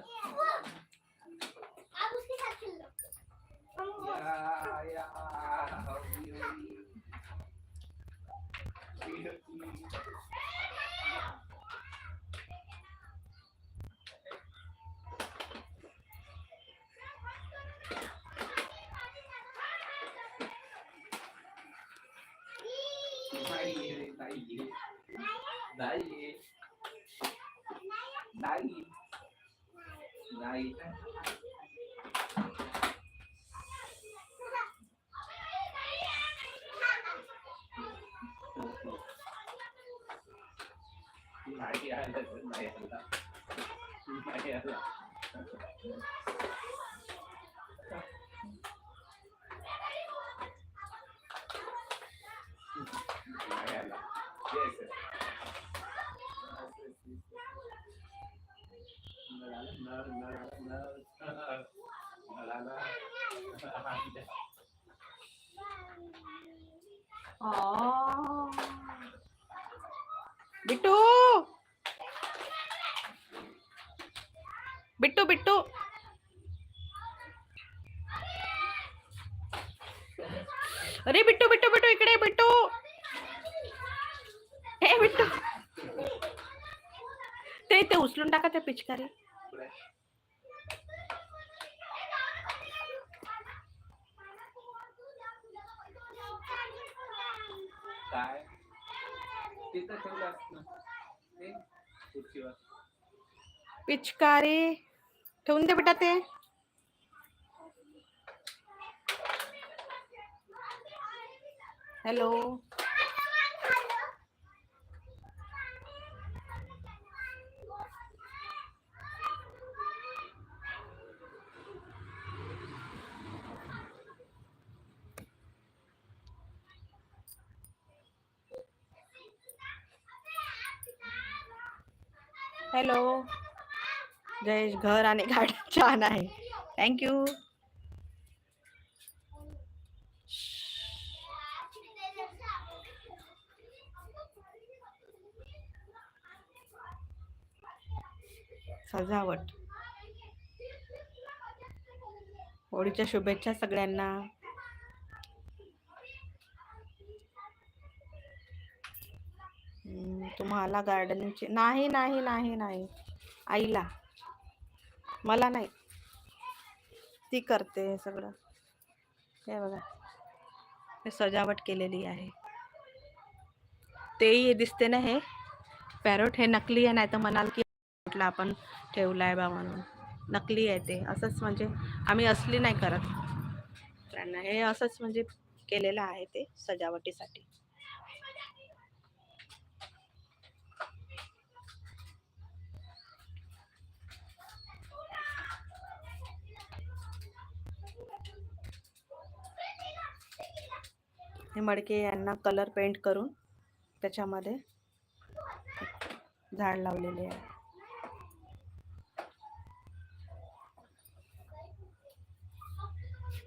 भाऊ नको ना भाऊ सांगा आप उसके साथ खेल लो हम वो- या, या, हवी, हवी. हवी, हवी. नाही रे, नाही रे. नाही नाही नाही नाही आलं तर नाही आला नाही आला नाही अरे बिट्टू बिट्टू बिट्टू इकडे बिट्टू। हे बिट्टू। ते ते उचलून टाका त्या पिचकारी. काय? तिथं ठेवलं असतं. ते खुर्चीवर. पिचकारी ठेवून दे बेटा ते. हॅलो. हॅलो. जयेश घर आणि गाडी छान आहे. थँक्यू सजावट. होळीच्या शुभेच्छा सगळ्यांना. तुम्हाला गार्डनिंगची नाही नाही नाही नाही. आईला. मला नाही. ती करते हे सगळं. हे बघा. हे सजावट केलेली आहे. तेही दिसते ना हे? पॅरोट हे नकली आहे नाही तर म्हणाल की म्हटलं आपण ठेवला आहे बा म्हणून. नकली आहे ते. असंच म्हणजे आम्ही असली नाही करत. त्यांना हे असंच म्हणजे केलेलं आहे ते सजावटीसाठी. हे मडके यांना कलर पेंट करून त्याच्यामध्ये झाड लावलेले आहे.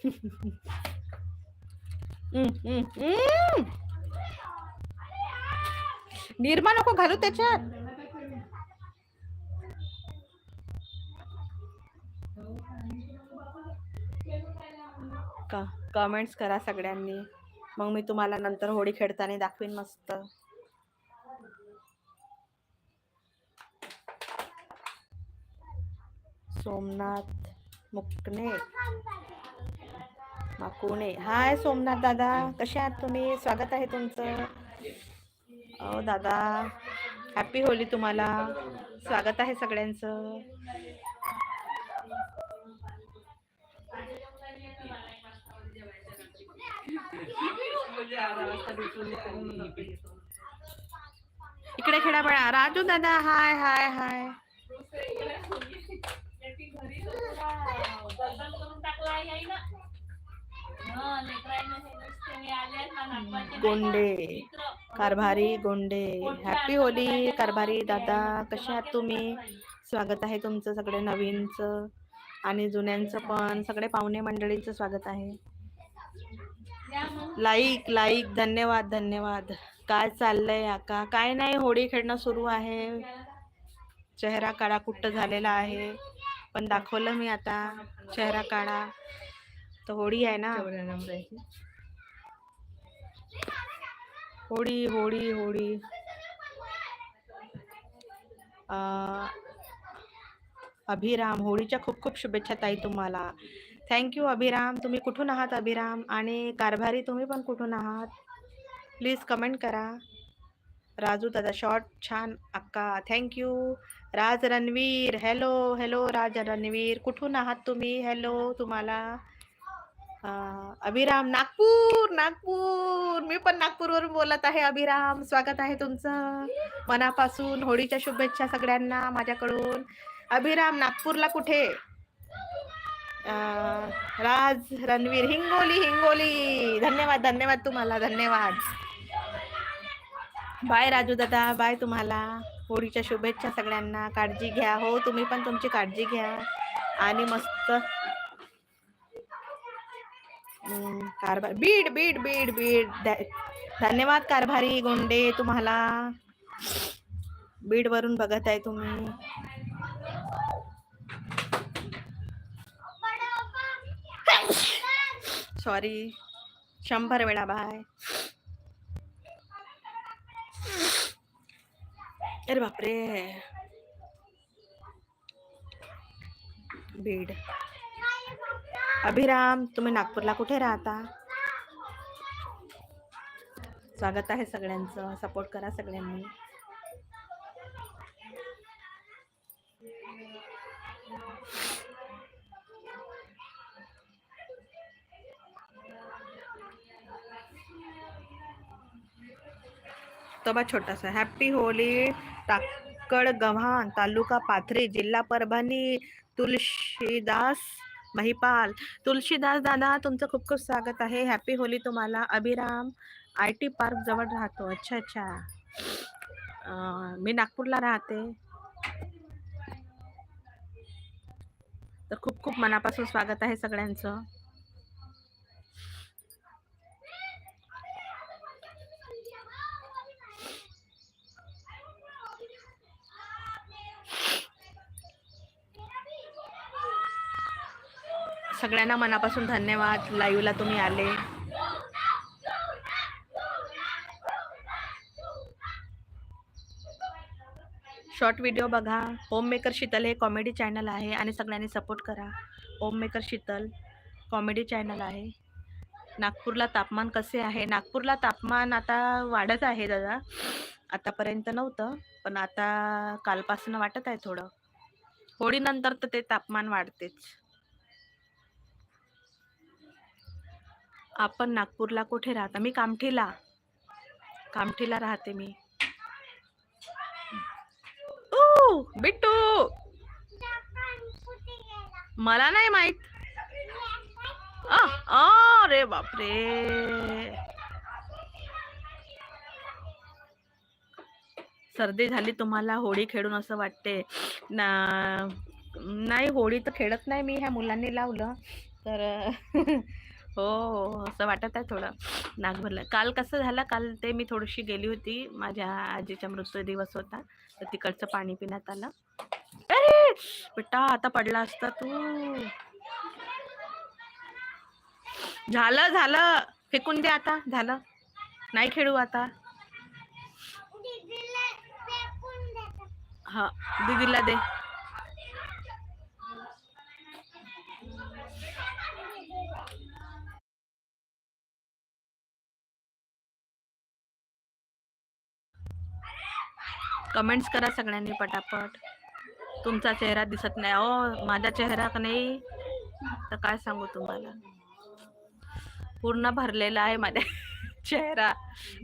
निरमा नको घालू त्याच्यात. का? कमेंट्स करा सगळ्यांनी. मग मी तुम्हाला नंतर होळी खेळताना दाखवीन मस्त. सोमनाथ मुकणे. माकुणे. हाय सोमनाथ दादा कसे आहात तुम्ही? स्वागत आहे तुमचं. अहो दादा हॅपी होली तुम्हाला. स्वागत आहे सगळ्यांचं. इकडे खेळा बळा. राजू दादा हाय हाय हाय. गोंडे कारभारी गोंडे हॅपी होली कारभारी दादा कसे आहात तुम्ही? स्वागत आहे तुमचं सगळे नवीनचं आणि जुन्यांचं पण. सगळे पाहुणे मंडळींचं स्वागत आहे. लाईक लाईक धन्यवाद धन्यवाद. काय चाललंय आका काय नाही होळी खेळणं सुरू आहे. चेहरा काळा कुट्ट झालेला आहे? पण दाखवलं मी आता चेहरा काळा. तर होळी आहे ना. होळी होळी होळी अभिराम होळीच्या खूप खूप शुभेच्छा ताई तुम्हाला. Thank you Abhiram. तुम्ही कुठून आहात अभिराम? आणि कारभारी तुम्ही पण कुठून आहात? प्लीज कमेंट करा. राजू दादा शॉर्ट छान अक्का. Thank you Raj Ranveer hello hello Raj Ranveer. कुठून आहात तुम्ही? हॅलो तुम्हाला. अं, अभिराम नागपूर नागपूर. मी पण नागपूरवरून बोलत आहे अभिराम. स्वागत आहे तुमचं. मनापासून होळीच्या शुभेच्छा सगळ्यांना माझ्याकडून. अभिराम नागपूरला कुठे? अं, राज रणवीर. हिंगोली हिंगोली. धन्यवाद धन्यवाद तुम्हाला धन्यवाद. बाय राजू दादा बाय तुम्हाला. होळीच्या शुभेच्छा सगळ्यांना. काळजी घ्या. हो तुम्ही पण तुमची काळजी घ्या. आणि मस्त कारभार. बीड बीड बीड बीड धन्यवाद कारभारी गोंडे तुम्हाला. बीड वरून बघत आहे तुम्ही. सॉरी शंभर वेळा बाय. अरे बापरे. बीड अभिराम तुम्ही नागपूरला कुठे राहता? स्वागत आहे सगळ्यांचं. सपोर्ट करा सगळ्यांनी. तबा छोटासा. हॅपी होली टाकळ गव्हाण तालुका पाथरी जिल्हा परभणी तुलसीदास महिपाल तुलसीदास दादा तुमचं खूप खूप स्वागत आहे. हॅपी होली तुम्हाला. अभिराम आय टी पार्क जवळ राहतो. अच्छा अच्छा. मी नागपूरला राहते. तर खूप खूप मनापासून स्वागत आहे सगळ्यांचं. सगळ्यांना मनापासून धन्यवाद. लाईव्हला तुम्ही आले. शॉर्ट व्हिडिओ बघा. होम मेकर शीतल हे कॉमेडी चॅनल आहे आणि सगळ्यांनी सपोर्ट करा. Home maker Sheetal comedy channel आहे. नागपूरला तापमान कसे आहे? नागपूरला तापमान आता वाढत आहे दादा. आतापर्यंत नव्हतं पण आता कालपासून वाटत आहे थोडं. होळीनंतर तर ते तापमान वाढतेच. आपण नागपूरला कुठे राहता? मी कामठीला. कामठीला राहते मी. ओ बिट्टू! मला नाही माहीत. अरे बापरे. सर्दी झाली तुम्हाला होळी खेळून असं वाटते? ना नाही होळी तर खेळत नाही मी ह्या मुलांनी लावलं. तर हो हो असं वाटत आहे थोडं. नाक भरलं काल कसं झालं काल ते मी थोडीशी गेली होती. माझ्या आजीचा मृत्यू दिवस होता. तर तिकडचं पाणी पिण्यात आलं. अरे! बेटा आता पडला असता तू. झालं झालं. फेकून दे आता. झालं. नाही खेळू आता. हा दीदीला दे. कमेंट्स करा सगळ्यांनी पटापट. तुमचा चेहरा दिसत नाही. ओ माझा चेहरा का नाही? तर काय सांगू तुम्हाला? पूर्ण भरलेला आहे माझा चेहरा.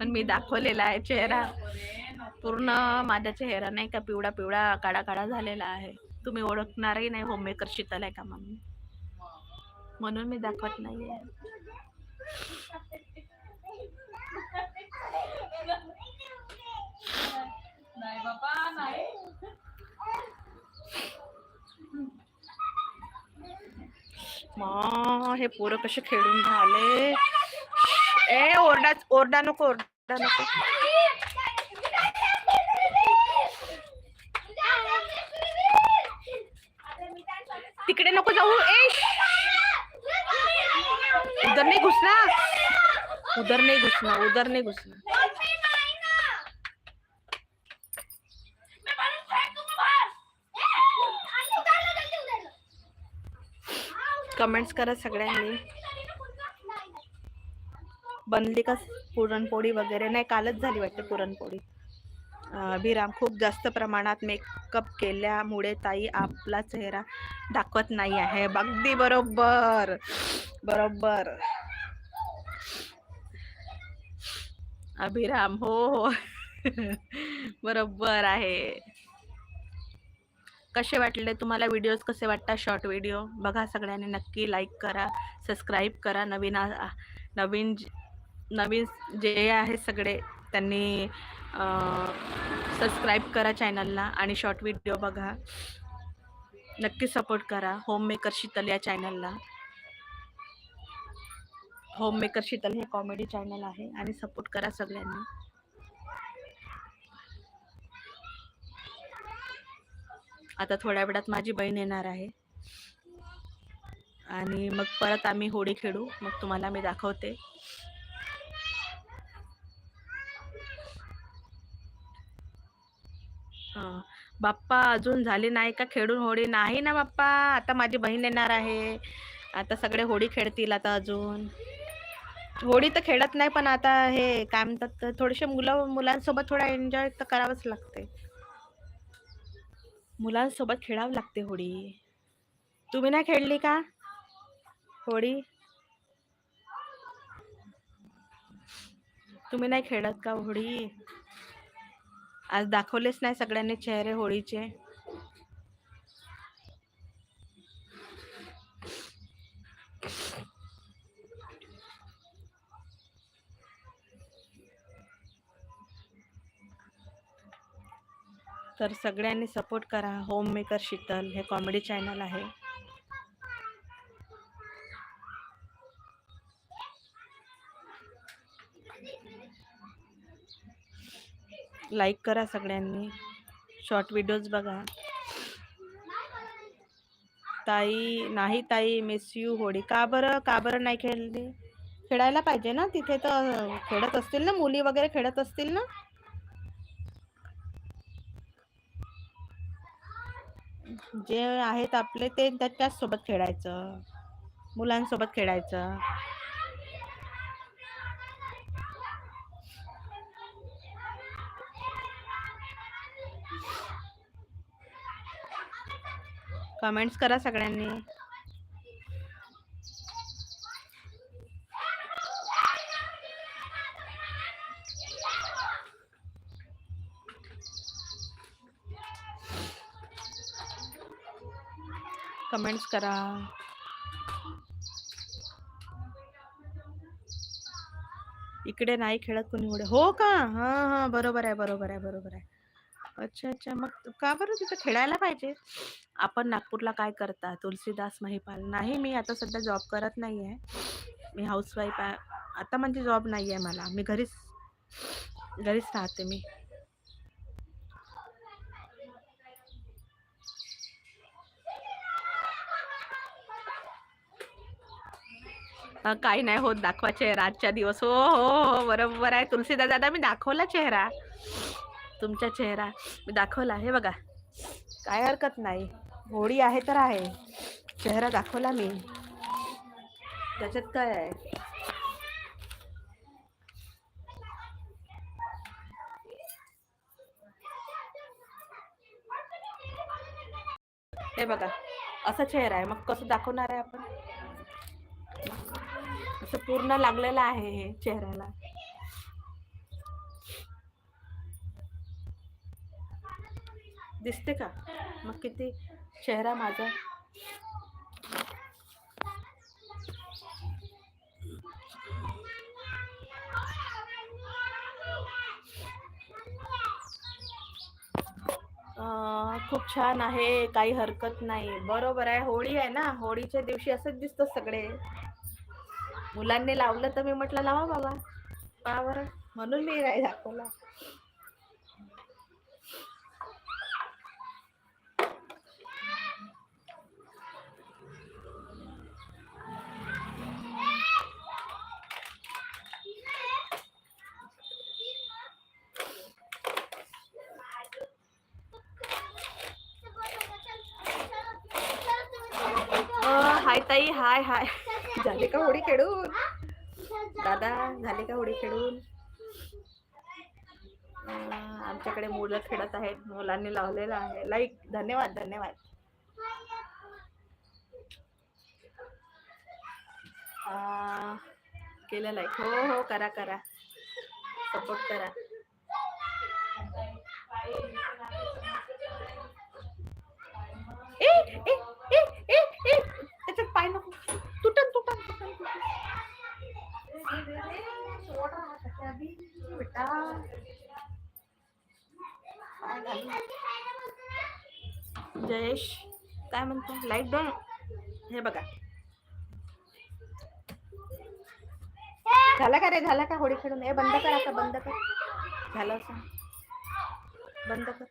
पण मी दाखवलेला आहे चेहरा. पूर्ण माझा चेहरा नाही का पिवळा पिवळा काळा काळा झालेला आहे. तुम्ही ओळखणारही नाही होममेकर शीतल आहे का मम्मी? म्हणून मी दाखवत नाहीये. नाही बाबा नाही मा, हे पोरं कसे ए, ओरडा ओरडा नको ओरडा नको. तिकडे नको जाऊ. उधर नहीं घुसना उधर नहीं घुसना उधर नहीं घुसना कमेंट्स करा सगळ्यांनी. बनली का पुरणपोळी वगैरे? नाही कालच झाली वाटते पुरणपोळी. अभिराम खूप जास्त प्रमाणात मेकअप केल्यामुळे ताई आपला चेहरा दाखवत नाही आहे. अगदी बरोबर बरोबर. अभिराम हो हो. बरोबर आहे. कसे वाटले? तुम्हाला व्हिडिओज कसे वाटतात? शॉर्ट व्हिडिओ बघा सगळ्यांनी नक्की लाईक करा सबस्क्राईब करा. नवीन नवीन नवीन जे आहे सगळे त्यांनी सबस्क्राईब करा चॅनलला आणि शॉर्ट व्हिडिओ बघा. नक्की सपोर्ट करा. होम मेकर शीतल या चॅनलला होम मेकर शीतल हे कॉमेडी चॅनल आहे आणि सपोर्ट करा सगळ्यांनी. आता थोड्या वेळात माझी बहीण येणार आहे. आणि मग परत आम्ही होळी खेळू. मग तुम्हाला मी दाखवते. बाप्पा अजून झाले नाही का खेळून होळी नाही ना बाप्पा. आता माझी बहीण येणार आहे. आता सगळे होळी खेळतील आता अजून. होळी तर खेळत नाही पण आता हे काय म्हणतात तर थोडेसे मुलं मुलांसोबत थोडा एन्जॉय तर करावंच लागते मुलांसोबत खेलाव लगते होड़ी. तुम्हें नाही खेल का? होड़ी? तुम्हें नहीं खेळत का होड़ी? आज दाखवलेच नाही सगळ्यांनी चेहरे होळीचे तर सगळ्यांनी सपोर्ट करा. होम मेकर शीतल हे कॉमेडी चॅनल आहे. लाईक करा सगळ्यांनी. शॉर्ट व्हिडिओज बघा. ताई नाही ताई मिस यू होळी. का बरं? का बरं नाही खेळली? खेळायला पाहिजे ना? तिथे तर खेळत असतील ना? मुली वगैरे खेळत असतील ना? जे आहेत आपले ते त्याच्याच सोबत खेळायचं. मुलांसोबत खेळायचं. कमेंट्स करा सगळ्यांनी. कमेंट्स करा. इकडे नाही खेळत कोणी होडे हो का? हा हा बरोबर आहे बरोबर आहे बरोबर आहे. अच्छा अच्छा. मग का बरं तिथं खेळायला पाहिजे? आपण नागपूरला काय करता? तुलसीदास महिपाल. नाही मी आता सध्या जॉब करत नाही आहे मी हाऊसवाईफ आहे. आता म्हणजे जॉब नाही आहे मला. मी घरीच घरीच राहते मी. काही नाही होत दाखवा चेहरा आजच्या दिवस. हो हो हो बरोबर आहे. तुलसीदास दादा मी दाखवला चेहरा. तुमचा चेहरा. मी दाखवला हे बघा. काय हरकत नाही. होळी आहे तर आहे. चेहरा दाखवला मी. त्याच्यात काय आहे? हे बघा असा चेहरा आहे. मग कसं दाखवणार आहे आपण? असं पूर्ण लागलेलं आहे हे चेहऱ्याला. दिसते का? मग किती चेहरा माझा? अं, खूप छान आहे काही हरकत नाही. बरोबर आहे होळी आहे ना? होळीच्या दिवशी असंच दिसतं सगळे. मुलांनी लावलं तर मी म्हटलं लावा बाबा का बरं म्हणून मी नाही दाखवला हाय ताई हाय हाय झाले का होडी खेळून? दादा झाले का होडी खेळून? आमच्याकडे मुलं खेळत आहेत. मुलांनी लावलेलं आहे. लाईक धन्यवाद धन्यवाद. केलं लाईक हो हो करा करा. सपोर्ट करा. ए ए ए ए ए त्याच्यात पाय नको. तुटन तुटन तुटन तुटन. बेटा जयेश काय म्हणतो? लाइट डोन हे बघा. झाला का रे? झाला का? होळी खेळून? हे बंद कर आता बंद कर. झालं असं. बंद कर.